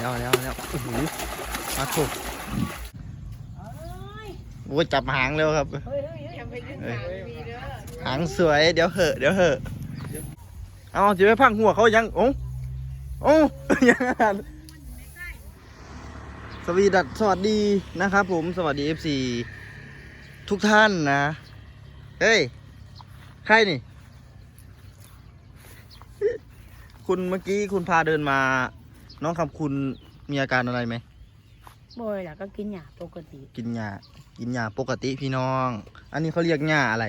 แล้วแล้วแล้วโอ้โหมาถูกโอ้ยจับหางเร็วครับอย่าไปดึงหางมีเด้อหางสวย เดี๋ยวเหอะเดี๋ยวเหอะเอาจะไปพังหัวเขายังโอ้โอ้ยังอ่านสวีดัสสวัสดีนะครับผมสวัสดี FC ทุกท่านนะเฮ้ย ใครนี่ คุณเมื่อกี้คุณพาเดินมา น้องคำคุณมีอาการอะไรไหมบ่อยล่ะก็กินหยาปกติกินยากินยาปกติพี่น้อง อันนี้เขาเรียกยาอะไร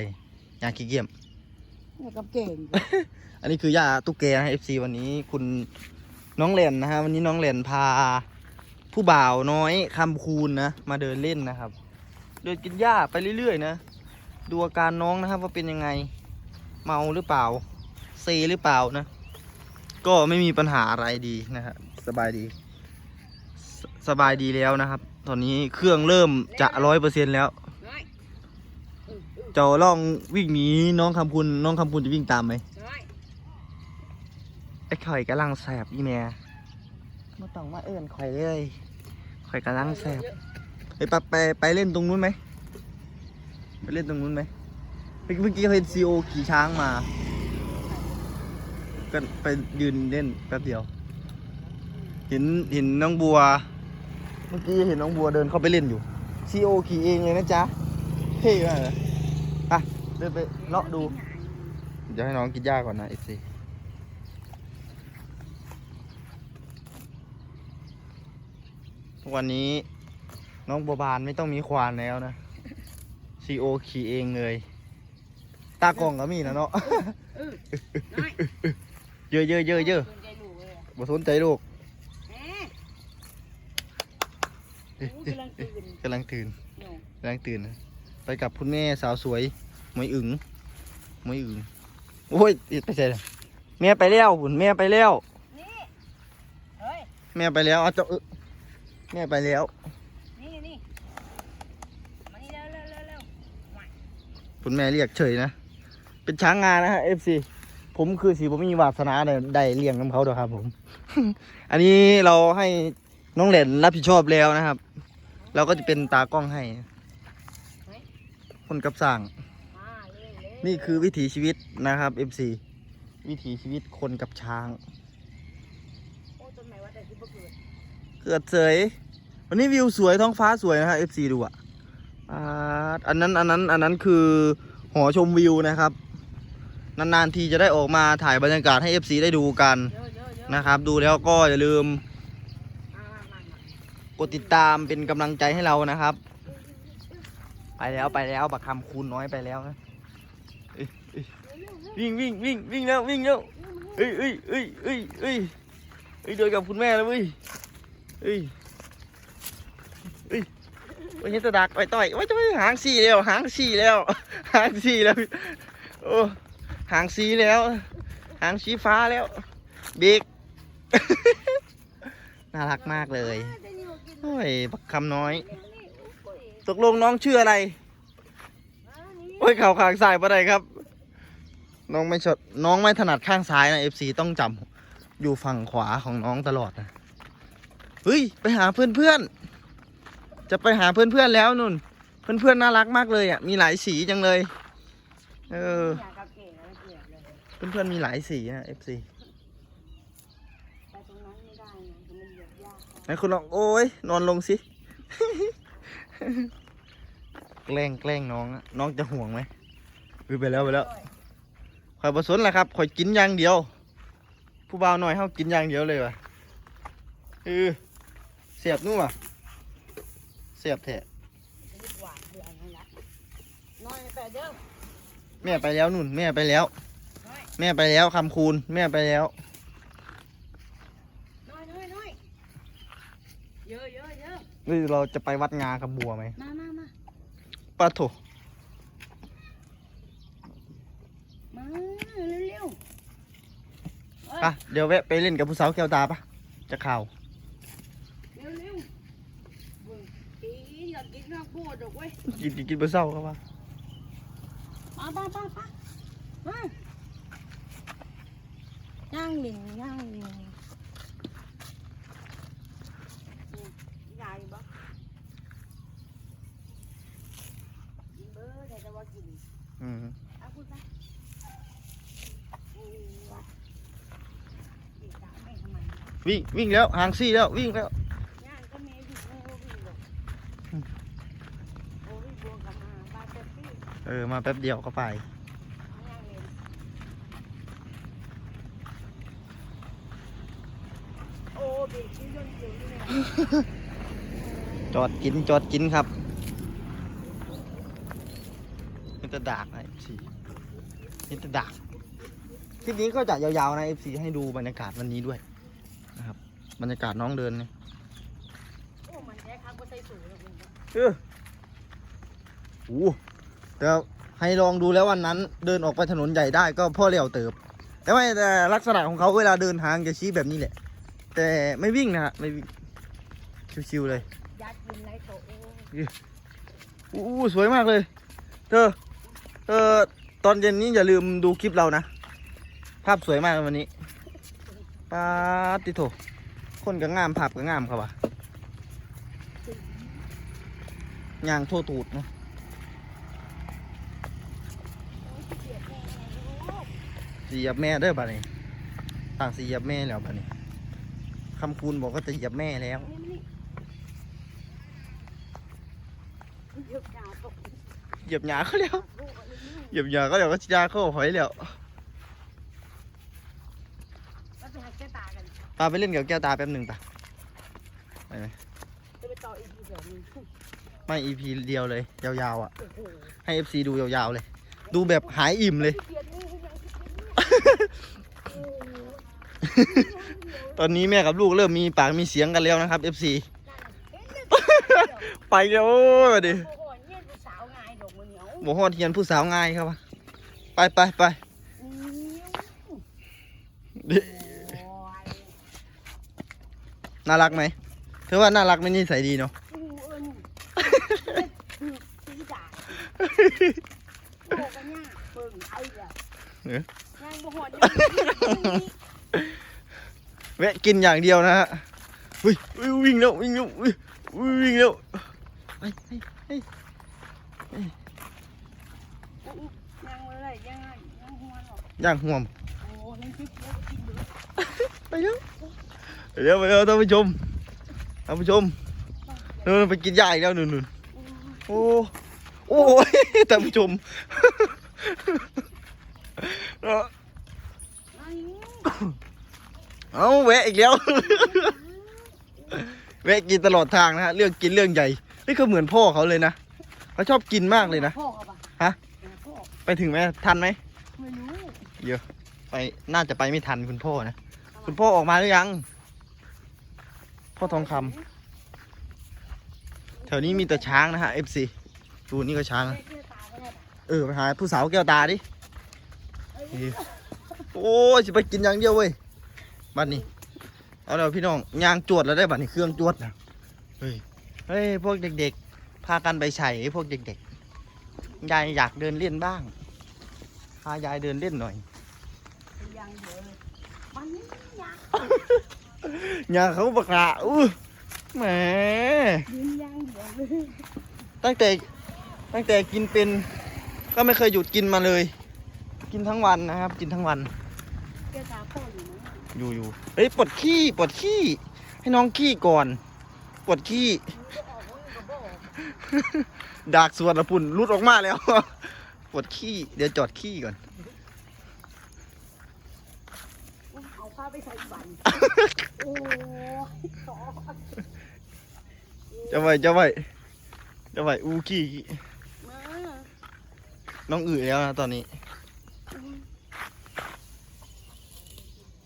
ยาขี้เกียจนี่กับเก่ง อันนี้คือยาตุ๊กแกนะ FC วันนี้คุณน้องเหรนนะฮะวันนี้น้องเหรนพา ผู้บ่าวน้อยคำคูณนะ มาเดินเล่นนะครับ เดินกินหญ้าไปเรื่อยๆนะ ดูอาการน้องนะครับว่าเป็นยังไง เมาหรือเปล่า เซหรือเปล่านะ ก็ไม่มีปัญหาอะไรดีนะฮะ สบายดีสสบายดีแล้วนะครับ ตอนนี้เครื่องเริ่มจะร้อยเปอร์เซ็นแล้ว เจ้าลองวิ่งหนีน้องคำคุณน้องคำคุณจะวิ่งตามไหมน้อยไอ้ข่อยกำลังแสบอีแม่ม่ต้องมาเอื่นข่อยเลยข่อยกำลังแสบไปไปไปไปเล่นตรงนู้นไหมไปเล่นตรงนู้นไหมเมื่อกี้เห็นซีโอขี่ช้างมา ก็ไปยืนเล่นแป๊บเดียว ห็นเห็นน้องบัว เมื่อกี้เห็นน้องบัวเดินเข้าไปเล่นอยู่ซีโอขี่เองเลยนะจ๊ะเท่มากเลยไปเดินไปเลาะดู เดี๋ยวให้น้องกินหญ้าก่อนนะเอฟซีวันนี้น้องบัวบานไม่ต้องมีควานแล้วนะซีโอขี่เองเลย ตากล้องก็มีนะเนาะน้อยเยอะเยอะเยอะเยอะสนใจลูกเลยอะบ่สนใจลูก แหม เอ๊ะ อู้ เอ๊ะ กำลังตื่นกำลังตื่นเนาะกำลังตื่นนะไปกับคุณแม่สาวสวยหมวยอึ๋งหมวยอึ๋งโอ้ยไปใส่เลยแม่ไปแล้วหุ่นแม่ไปแล้วนี่เฮ้ยแม่ไปแล้วเอาเจ้าเอ้อแม่ไปแล้วนี่นี่มานี่เร็วเร็วเร็วเร็วคุณแม่เรียกเฉยนะ เป็นช้างงานนะฮะ FC ผมคือสีผมมีวาสนาได้ได้เลี้ยงน้ำเขาด้วยครับผม อันนี้เราให้ น้องเหรนรับผิดชอบแล้วนะครับ เราก็จะเป็นตากล้องให้ คนกับสั่งนี่คือวิถีชีวิตนะครับ FC วิถีชีวิตคนกับช้างโอ้ต้นไม้ว่าแต่ที่เกิดเกิดเสยวันนี้วิวสวยท้องฟ้าสวยนะฮะ FC ดูอะอันนั้นอันนั้นอันนั้นคือหอชมวิวนะครับ นานๆทีจะได้ออกมาถ่ายบรรยากาศให้ FC ได้ดูกันนะครับ ดูแล้วก็อย่าลืม มามามามา ก ดติดตามเป็นกำลังใจให้เรานะครับ ไปแล้วไปแล้วบักคำคูณน้อยไปแล้วนะวิ่งวิ่งวิ่งวิ่งแล้ววิ่งแล้วเอ้ยเอ้ยเอ้ยเอ้ยเอ้ยเอ้ยเดินกับคุณแม่แล้วเว้ยเอ้ยเอ้ยวันนี้จะดักไปต่อยว่าจะไม่หางสี่แล้วหางสี่แล้วหางสี่แล้วโอ้หางสีแล้ว หางสีฟ้าแล้วเบรกน่ารักมากเลย โอ้ยบักคำน้อย ตกลงน้องชื่ออะไร โอ้ยเข่าขางซ้ายปะไดครับ น้องไม่ชดน้องไม่ถนัดข้างซ้ายนะเอฟซีต้องจำอยู่ฝั่งขวาของน้องตลอดนะ เฮ้ย ไปหาเพื่อนเพื่อนจะไปหาเพื่อนเพื่อนแล้วนุ่น เพื่อนเพื่อนน่ารักมากเลยอะ มีหลายสีจังเลย เออ เพื่อนเพื่อนมีหลายสีนะเอฟซี ไปตรงนั้นไม่ได้นะมันเหยียบ ยากไหนคุณลองโอ้ยนอนลงสิ แกล้งแกล้งน้องอะน้องจะห่วงไหมวิไปแล้วไปแล้วข่อยผสนแหละครับข่อยกินอย่างเดียว ผู้บ่าวหน่อยเขากินอย่างเดียวเลยว่ะเออเสียบนู่นว่ะเสียบแทะรีบแม่ไปแล้วนุ่น แม่ไปแล้ว แม่ไปแล้วคำคูณ แม่ไปแล้ว น้อยน้อยน้อยเยอะเย อะเยอะนี่เราจะไปวัดงากับบัวไหมมามามาปะโถมาเร็วเร็วปะเดี๋ยวแวะไปเล่นกับผู้สาวแก้วตาปะจะข่าว เร็วเร็วเบิ่งอีอยากกินข้าวโพดดอกเว้ย กินกินกินผู้สาวครับว่ามาป้าป้าป้ามาย่างหนึ่งย่างหนึ่ง กิน อืม เอาพูดไปโอ้วะอีกสามไม่ทำไม วิ่งวิ่งแล้วหางซี่แล้ววิ่งแล้วย่างก็เมย์วิ่งไม่รู้วิ่งหรอกโอ้วิ่งบวกกลับมาบ้านเต็มที่เออมาแป๊บเดียวก็ไป ย่างเองโอ้เบรกชิ้นเดียวเดียวนี่เนี่ยจอดกินจอดกินครับมันจะดากนะ FC นี่จะดากคลิปนี้ก็จะยาวๆนะ FC ให้ดูบรรยากาศวันนี้ด้วยนะครั บบรรยากาศน้องเดินเนี่ยโอ้มันแท้ครับก็ใส่สูงเลยคุณเออโอ้แต่ให้ลองดูแล้ววันนั้น เดินออกไปถนนใหญ่ได้ก็พ่อเลี้ยวเติบ แต่ว่าแต่ลักษณะของเขาเวลาเดินทางจะชี้แบบนี้แหละ แต่ไม่วิ่งนะฮะไม่วิ่งชิวๆเลยยัดกินไรโตโอ้อู้สวยมากเลย เธอเธอตอนเย็นนี้อย่าลืมดูคลิปเรานะ ภาพสวยมากเลยวันนี้ปาติโถ คนก็งามภาพก็งามครับวะยางโทตูดเสียแม่โอ้สีหยียบแม่เด้อบัดนี้ต่างสีหยียบแม่แล้วบัดนี้คำคูณบอกก็จะเหยียบแม่แล้วเหยียบหยาเขาแล้วเหยียบหยาก็เดี๋ยวก็จะเข้าหอยแล้วไปหาแก้ตา กันปาไปเล่นกับแก้วตาแป๊บหนึ่งปะไปไหมจะไปต่ออีกทีเดียวนึงไม่ EP เดียวเลย ยาวๆอะ โอ้โหให้ FC ดูยาวๆเลย ดูแบบหายอิ่มเลย เกลียดนี่ยังโอ้โหตอนนี้แม่กับลูกเริ่มมีปากมีเสียงกันแล้วนะครับ FC เห็นเลยไปแล้วโอ้ยดิโอ้โหเนี่ยผู้สาวงายดอกมันเหนียวหมูฮอดเทียนผู้สาวง่ายครับวะไปไปไป นิ้ว ดิ โอ้ย น่ารักไหมเธอว่าน่ารักไหมนิสัยดีเนาะอู้เอิ้นตีด่าโอ้กันเนี่ยเบิ่งไอ้เด้อเออยังบ่หดแวะกินอย่างเดียวนะฮะเฮ้ยเฮ้ยวิ่งแล้ววิ่งแล้วเฮ้ยวิ่งแล้วไปไปไปยังเลยยังไงยังหัวหรอกย่างห่วมโอ้ยังคิดแล้วกินอยู่ไปแล้ว ไปแล้วไปแล้วท่านผู้ชมท่านผู้ชมเดินไปกินหญ้าอีกแล้วนู่นนู่นโอ้โอ้ยท่านผู้ชมเนาะเอาแวะอีกแล้วแวะกินตลอดทางนะฮะเรื่องกินเรื่องใหญ่นี่เขาเหมือนพ่อเขาเลยนะเขาชอบกินมากเลยนะพ่อเขาปะฮะพ่อไปถึงไหมทันไหมไม่รู้ไปน่าจะไปไม่ทันคุณพ่อนะ คุณพ่อออกมาหรือยัง พ่อทองคำแถวนี้มีแต่ช้างนะฮะ FC ดูนี่ก็ช้างนะเสื้อตาก็ได้ปะเออไปหาผู้สาวแก้วตาดิเอ้ยโอ้ยจะไปกินอย่างเดียวเว้ยบัดนี้เอาเดี๋ยวพี่น้องยางจวดแล้วได้บัดนี้เครื่องจวดนะเฮ้ยเฮ้ยพวกเด็ก ๆ พากันไปใส่พวกเด็กๆยายอยากเดินเล่นบ้างพายายเดินเล่นหน่อยยังเยอะเลยมันนี่ยัง ยาเขาบักละอู้แหมยืนยังเดียวเลยตั้งแต่ตั้งแต่กินเป็น ก็ไม่เคยหยุดกินมาเลย กินทั้งวันนะครับ กินทั้งวันเสื้อตาพ่ออยู่อยู่อยู่เฮ้ยปวดขี้ปวดขี้ ให้น้องขี้ก่อนปวดขี้ดากส่วนละปุ่นรุดออกมาแล้วปวดขี้ เดี๋ยวจอดขี้ก่อน เอาผ้าไปใส่บันโอ้ยขอจะไว้จะไว้จะไว้อูขี้มาน้องอือแล้วนะตอนนี้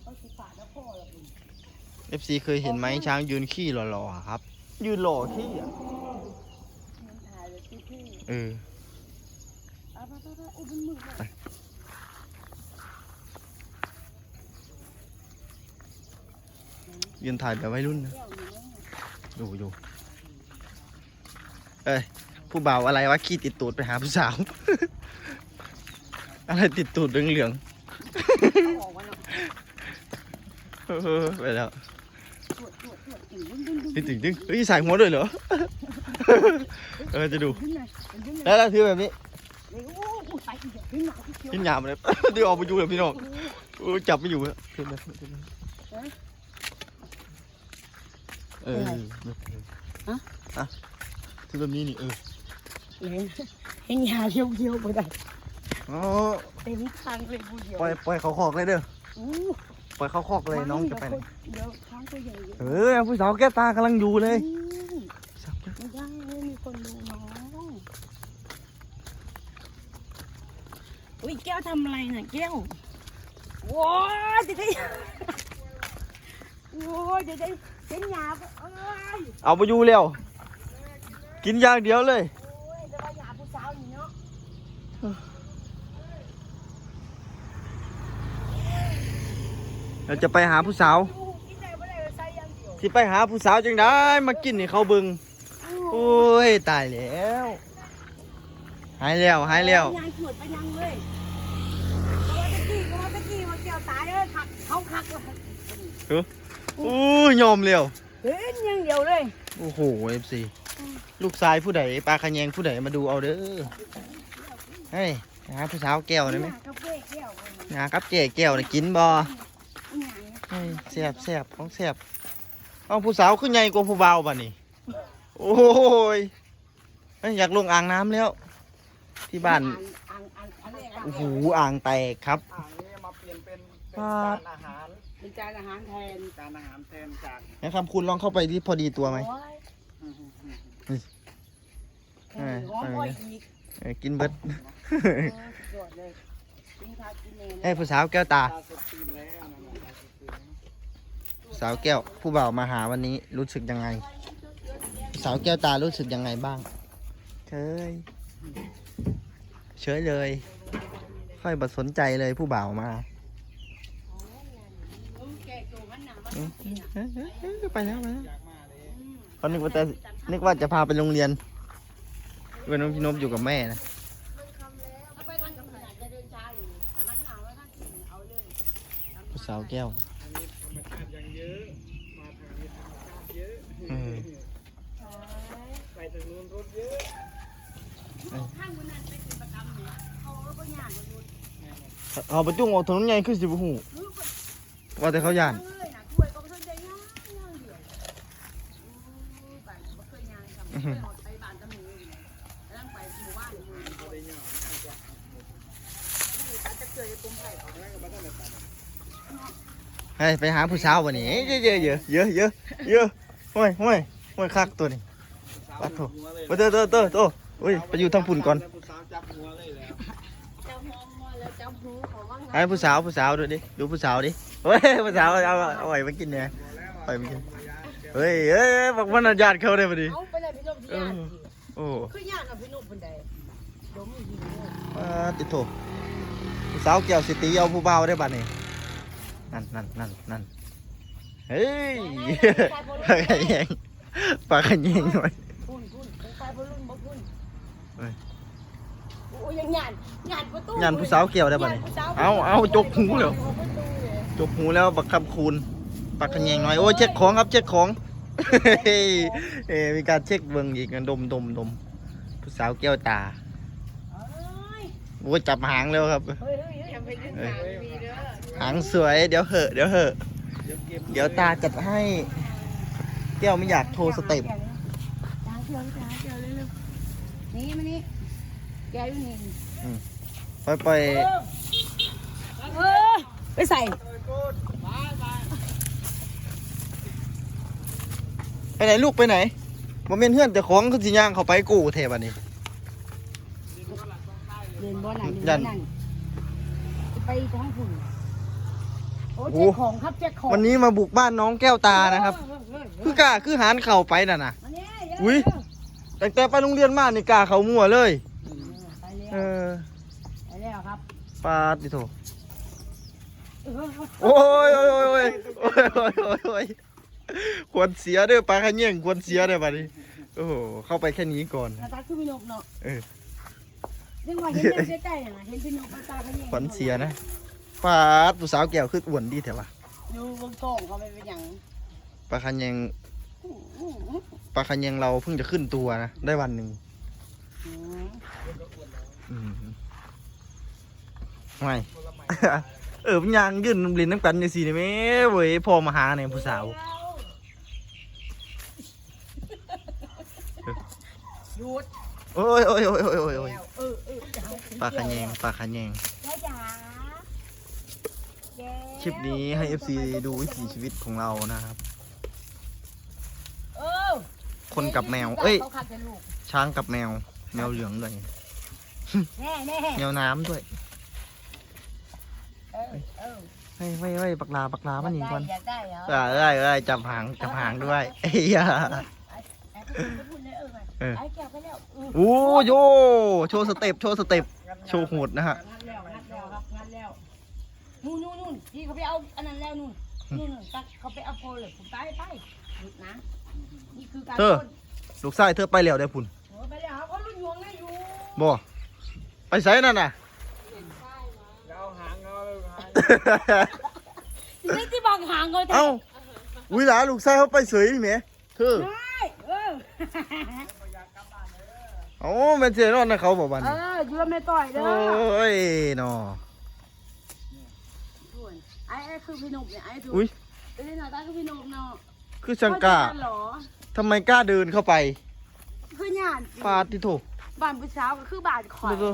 เอาสิฝาแล้วพ่อละคุณ FC เคยเห็นไหมช้างยืนขี้หล่อๆอะครับ ยืนหล่อขี้อะมันถ่ายเลยพี่พี่เออ เอาไปไปไปโอ้เป็นมือเล ยยืนถ่ายแบบวัยรุ่นนะแก้วอยู่นะดูอยู่เอ้ยผู้บ่าวอะไรวะขี้ติดตูดไปหาผู้สาว อะไรติดตูดเหลืองเอาออกมาเนาะๆเออไปแล้วตรวจตรวจตรวจถึงดึงดึงดึงนี่ถึงดึงเฮ้ยใส่หัวด้วยเหรอเออจะดูดึงหน่อยดึงหน่อยแล้วแล้วถือแบบนี้ยเลยโอ้โหไปอีกแล้วพี่หนาพี่เขียวขึ้นหยามเลยเดี๋ยวออกไปอยู่เลยพี่น้องโอ้จับไม่อยู่แล้วขึ้นมาขึ้ นมาเอออะคือแบบนี้นี่เออเห็นเห็นยาเขียวเขียวๆไปได้อ๋อเต็มทางเลยผู้เดียวปล่อยปล่อยเขาคอกเลยเด้ออู้ปล่อยเขาคอกเลยน้องจะไปไหนเดี๋ยวช้างตัวใหญ่อยู่เออผู้สาวแก้วตากำลังอยู่เลยอืมไม่ได้ไม่มีคนดูน้องอุ้ยแก้วทำอะไรน่ะแก้วว้าวเดี๋ยวได้โอ้ยเดี๋ยวได้ เห็นยาปะเอ้ยเอาไปอยู่แล้วกินอย่างเดียวเลยโอ้ยแต่ว่าหยาผู้สาวนี่เนาะเราจะไปหาผู้สาวดูกินได้บ่ได้ใส่อย่างเดียวที่ไปหาผู้สาวจังได้มากินนี่เขาเบึงโอ้ยตายแล้วหายแล้วหายแล้วยางขวดไปยังเลยก็ว่าตะกี้ก็ว่าตะกี้มาเกี่ยวตายเลยขักเขาขักเลยโอ้ ยยอมเร็วเห็นอยังเดียวเลย โอ้โหเอฟซีลูกชายผู้ใดปลาขะแยงผู้ใดมาดูเอาเด้อเฮ้ยหาผู้สาวแก้วได้ไหมกาแฟแก้วเลยหากับเจ๊แก้วนี่กินบ่อันไหนเฮ้ยแซ่บแซ่บของแซ่บเอาผู้สาวขึ้นใหญ่กว่าผู้เบาวบ่นี่โอ้ยเฮ้ยอยากลงอ่างน้ำแล้ว ที่บ้านอังอังอันนี้โอ้โหอ่างแตกครับอ่างนี้มา เปลี่ยนเป็นเป็นครับจานอาหารเป็นจานอาหารแทนจานอาหารแทนจากนะคำคุณลองเข้าไปที่พอดีตัวไหมโอ้ยอืมอืมอืมเออหอมอ้อยอีกเออกินเบิดเออสุดยอดเลยกินข้าวกินเองให้ผู้สาวแก้วตา ตาสดชื่นแล้วนั่นน่ะตาสดชื่นแล้วสาวแก้วผู้บ่าวมาหาวันนี้รู้สึกยังไง สาวแก้วตารู้สึกยังไงบ้างเฉยเฉยเลย ค่อยบัดสนใจเลยผู้บ่าวมา ไปแล้วไปแล้วเขานึกว่าแต่นึกว่าจะพาไปโรงเรียนเป็นน้องพี่นพอยู่กับแม่นะสาวแก้วเอขาไปจุ้งออกถนนใหญ่ขึ้นสิบหูว่าแต่เขาหยาด เฮ้ยไปหาผู้สาววันนี้เยอะเยอะเยอะเยอะเยอะเห้วยห้วยห้วยคักตัวนี้ปัดโถมาเตอเตอเตอเตออุ้ยไปอยู่ทางปุ่นก่อนให้ผู้สาวผู้สาวดูดิดูผู้สาวดิเฮ้ยผู้สาวเอาเอาไปกินเนี่ยไปกินเฮ้ยเฮ้ยบอกว่าอนุญาตเขาได้พอดี เอาไปเลยพี่นพที่ย่านสิโอ้คือย่านเอาพี่นพบนใดดมหิวเลยมาติดโถผู้สาวเกี่ยวสิตีเอาผู้เบาได้บัดนี่นั่นนั่นนั่นนั่นเฮ้ยปลาขยงปลาขยงหน่อยคุณคุณเป็นใครบ่รุ่นบ่คุณเอ้ยโอ้ยยังหยาดหยาดประตูยันผู้สาวเกี่ยวได้บัดนี่เอาเอาจกหูเลยจกหูแล้วบักคำคูณปลาขยงหน่อยโอ้ยเช็คของครับเช็คของ เฮ้ยเอ้ยมีการเช็คเบิ่งอีกนะดมดมดมผู้สาวแก้วตาเอ้ยโอ้ยจับหางแล้วครับเฮ้ยเฮ้ยเฮ้ยอย่าไปขึ้นหางมีเด้อหางสวย เดี๋ยวเหอะเดี๋ยวเหอะเดี๋ยวเก็บเดี๋ยวตาจัดให้ แก้วไม่อยากโทรสเต็ปจางเชียวจางเชียวเร็วๆนี่มานี่แกอยู่นี่ไปไปเออไปใส่ ไป ไปไหนลูกไปไหนมาเมนเฮือนแต่ของสิย่างเขาไปกูเทบันนี้ยันไปท้องฝุ่นโอ้เจ๊ของครับเจ๊ของวันนี้มาบุกบ้านน้องแก้วตานะครับคือกาคือหานเข่าไปน่ะนะอุ้ย ตั้แต่ไปโรงเรียนมานี่กาเขามั่วเลยเออไปแล้วครับปาดิโถโอ้ยโอ้ยโอ้ยโอ้ยโอ้ยโอ้ย ควรเสียเด้อปลาขะเงี้ยงควรเสียเด้อบัดนี้โอ้โหเข้าไปแค่นี้ก่อนหน้าตาคือพี่นกเนาะเออเรื่องว่าเห็นเด็กใกล้ๆน่ะเห็นพี่นกตาเขาเนี่ยขวัญเสียนะปาดผู้สาวแก้วคืออ้วนดีแถวะอยู่บนท้องเขาไปเป็นอย่างปลาคันยังอื้ออื้ออื้อปลาคันยังเราเพิ่งจะขึ้นตัวนะ ได้วันหนึ่งอื้ออืมไม่ เออมันยังยืนเล่นน้ำกันในสี่นี่แม่เว้ยพอมาหาเนี่ยผู้สาว หยุดโอ้ยโอ้ยโอ้ยโอ้ยโอ้ยโอ้ยเออเออปลาขะแยงปลาขะแยงแก้วจ๋าแก้วคลิปนี้ให้ FC ดูวิถีชีวิตของเรานะครับ เออคนกับแมว เอ้ยเขาขัดกันลูกช้างกับแมว แมวเหลืองด้วย แน่แน่แมวน้ำด้วยเออเออเฮ้ยเฮ้ยเฮ้ยปักลาปักลามันหนีก่อนอยากได้เหรอเออเอ้ยเอ้ยจับหางจับหางด้วยเอ้ยอะไอ้ที่คุณพูดเนี่ยเออไง เออไอ้แก้วไปแล้วเออโอ้โยโชว์สเต็ปโชว์สเต็ปโชว์โหดนะฮะงัดแล้วงัดแล้วครับงัดแล้วนู่นนู่นนู่นพี่เขาไปเอาอันนั้นแล้วนู่นนู่นนู่นตักเขาไปเอาโพลเลยผมตายไปหยุดนะนี่คือการเธอพ่นลูกชายเธอไปแล้วได้อพุ่นโอ้ไปแล้วครับเขารุ่นยวงได้อยู่บ่ไปไสนั่นน่ะเอาหางเอาหางนี่ที่บอกห่างเลยเอ้าวิหลาลูกชายเขาไปเสยนี่แหมเธอใช่เออ เอ้าแม่นเสียนอนนะเขาบอกวันเอนี้ออยู่แล้วไม่ต่อยเด้โออ้ยนอส่วนไอ้ไอ้คือพี่หนุ่มเนี่ยไอ้ถูกอุ้ยไอ้นี่หน้าตาคือพี่หนุ่มเนาะคือชังกล้าเขจะเหรอทำไมกล้าเดินเข้าไปคือหยาดปาติโถ บ้านผู้สาวก็คือบ้านข่อยเด้อ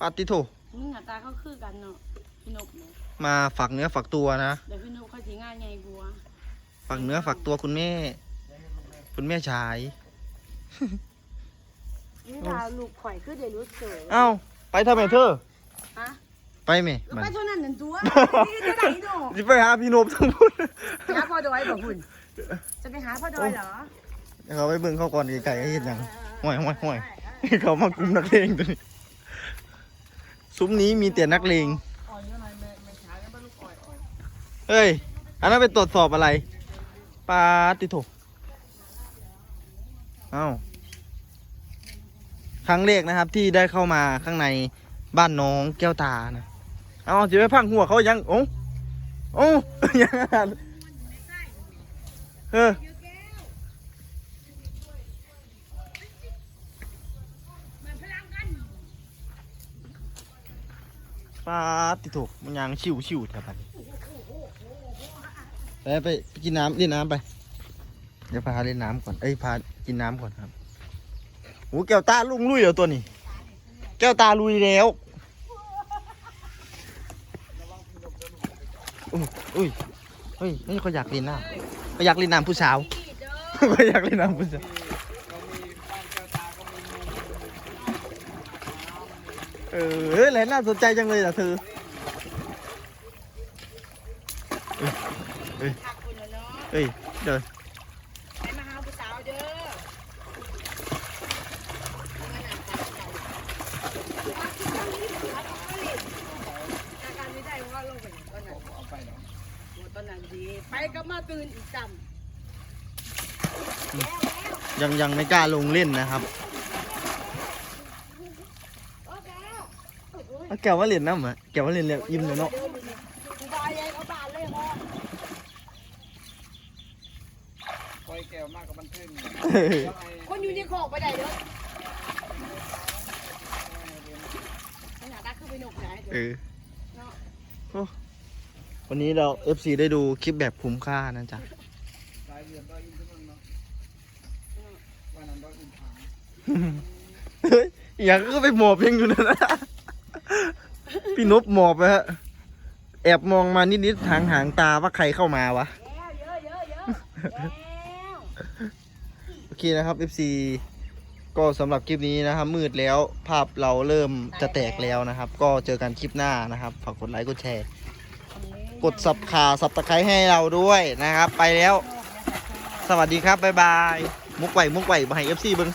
ปาติโถนี่หน้าตาเขาคือกันเนาะพี่หนุ่มเนี่ยมาฝักเนื้อฝักตัวนะ เดี๋ยวพี่หนุ่มเขาสิง่ายไงบัวฝักเนื้อฝักตัวคุณแม่ คุณแม่ชาย นี่ตาลูกข่อยคือเดี๋ยวรู้เสือเอ้าไปทำไมเธอ ฮะไปไหมแล้วมันไปเท่านั้นหนึ่งตัวนี่จะไหนหนูจะไปหาพี่โนบทั้งหมดหาพ่อดอยบอกคุณจะไปหาพ่อดอยเหรอเขาไปเบิ่งเขาก่อนไก่ให้เห็นหยังห่วยห่วยห่วยเขามากลุ่มนักเลงตัวนี้ซุ้มนี้มีแต่นักเลงอ่อยยังไงแม่แม่ขายกันไปลูกอ่อยอ่อยเฮ้ย อันนั้นไปตรวจสอบอะไรปาติโถเอ้า ครั้งแรกนะครับ ที่ได้เข้ามาข้างในบ้านน้องแก้วตานะเอาสิไปพังหัวเขายังโอ้โอ้ยังอ่านเออปาติโถมันยังชิวชิวแถวนี้ไปไปไปกินน้ำเล่นน้ำไป เดี๋ยวพาเล่นน้ำก่อน เอ้ยพากินน้ำก่อนครับ โอ้แก้วตาลุ่งลุยเหรอตัวนี้ แก้วตาลุยแล้วอุ้ยอุ้ยเฮ้ยนี่เขาอยากเล่นน้ำเขาอยากเล่นน้ำผู้สาวเขาอยากเล่นน้ำผู้สาวเรามีบ้านแก้วตาก็มีมุมเออแหลน่าสนใจจังเลยอะเธอเฮ้ยเดินไปมาหาผู้สาวเด้ออาการไม่ได้เพราะว่าลงไปตอนนั้น เอาไปเนาะ ตอนนั้นดี ไปก็มาตื่นอีกจยังยังไม่กล้าลงเล่นนะครับำโอเคเอาแกวว่าเล่นน้ำเหรอแกวว่าเล่นแล้วยิ้มเลยเนาะบอยเลยเขาบานเลยพ่อปล่อยแก้วมากกับมันขึ้นเฮ้ยแล้วไอ้คนอยู่ในขอกไปได้เด้อขนาดนั้นคือไปหนุกไหนเออโอ้ วันนี้เรา FC ได้ดูคลิปแบบคุ้มค่านะจ๊ะเรือยอินทนนท์เนาะวันนั้นดอยอินทางกก็ไปหมอบยังอยู่นะนะพี่นบหมอบไปฮะ แอบมองมานิดๆหางหางๆตาว่าใครเข้ามาวะ โอเคนะครับ FC ก็สำหรับคลิปนี้นะครับมืดแล้วภาพเราเริ่มจะแตกแล้วนะครับ ก็เจอกันคลิปหน้านะครับฝากกดไลค์กดแชร์ กดสับขาสับตะไคร้ให้เราด้วยนะครับ ไปแล้ว สวัสดีครับ บ๊ายบาย มุกไหวมุกไหวมาให้ FC เบิ้ง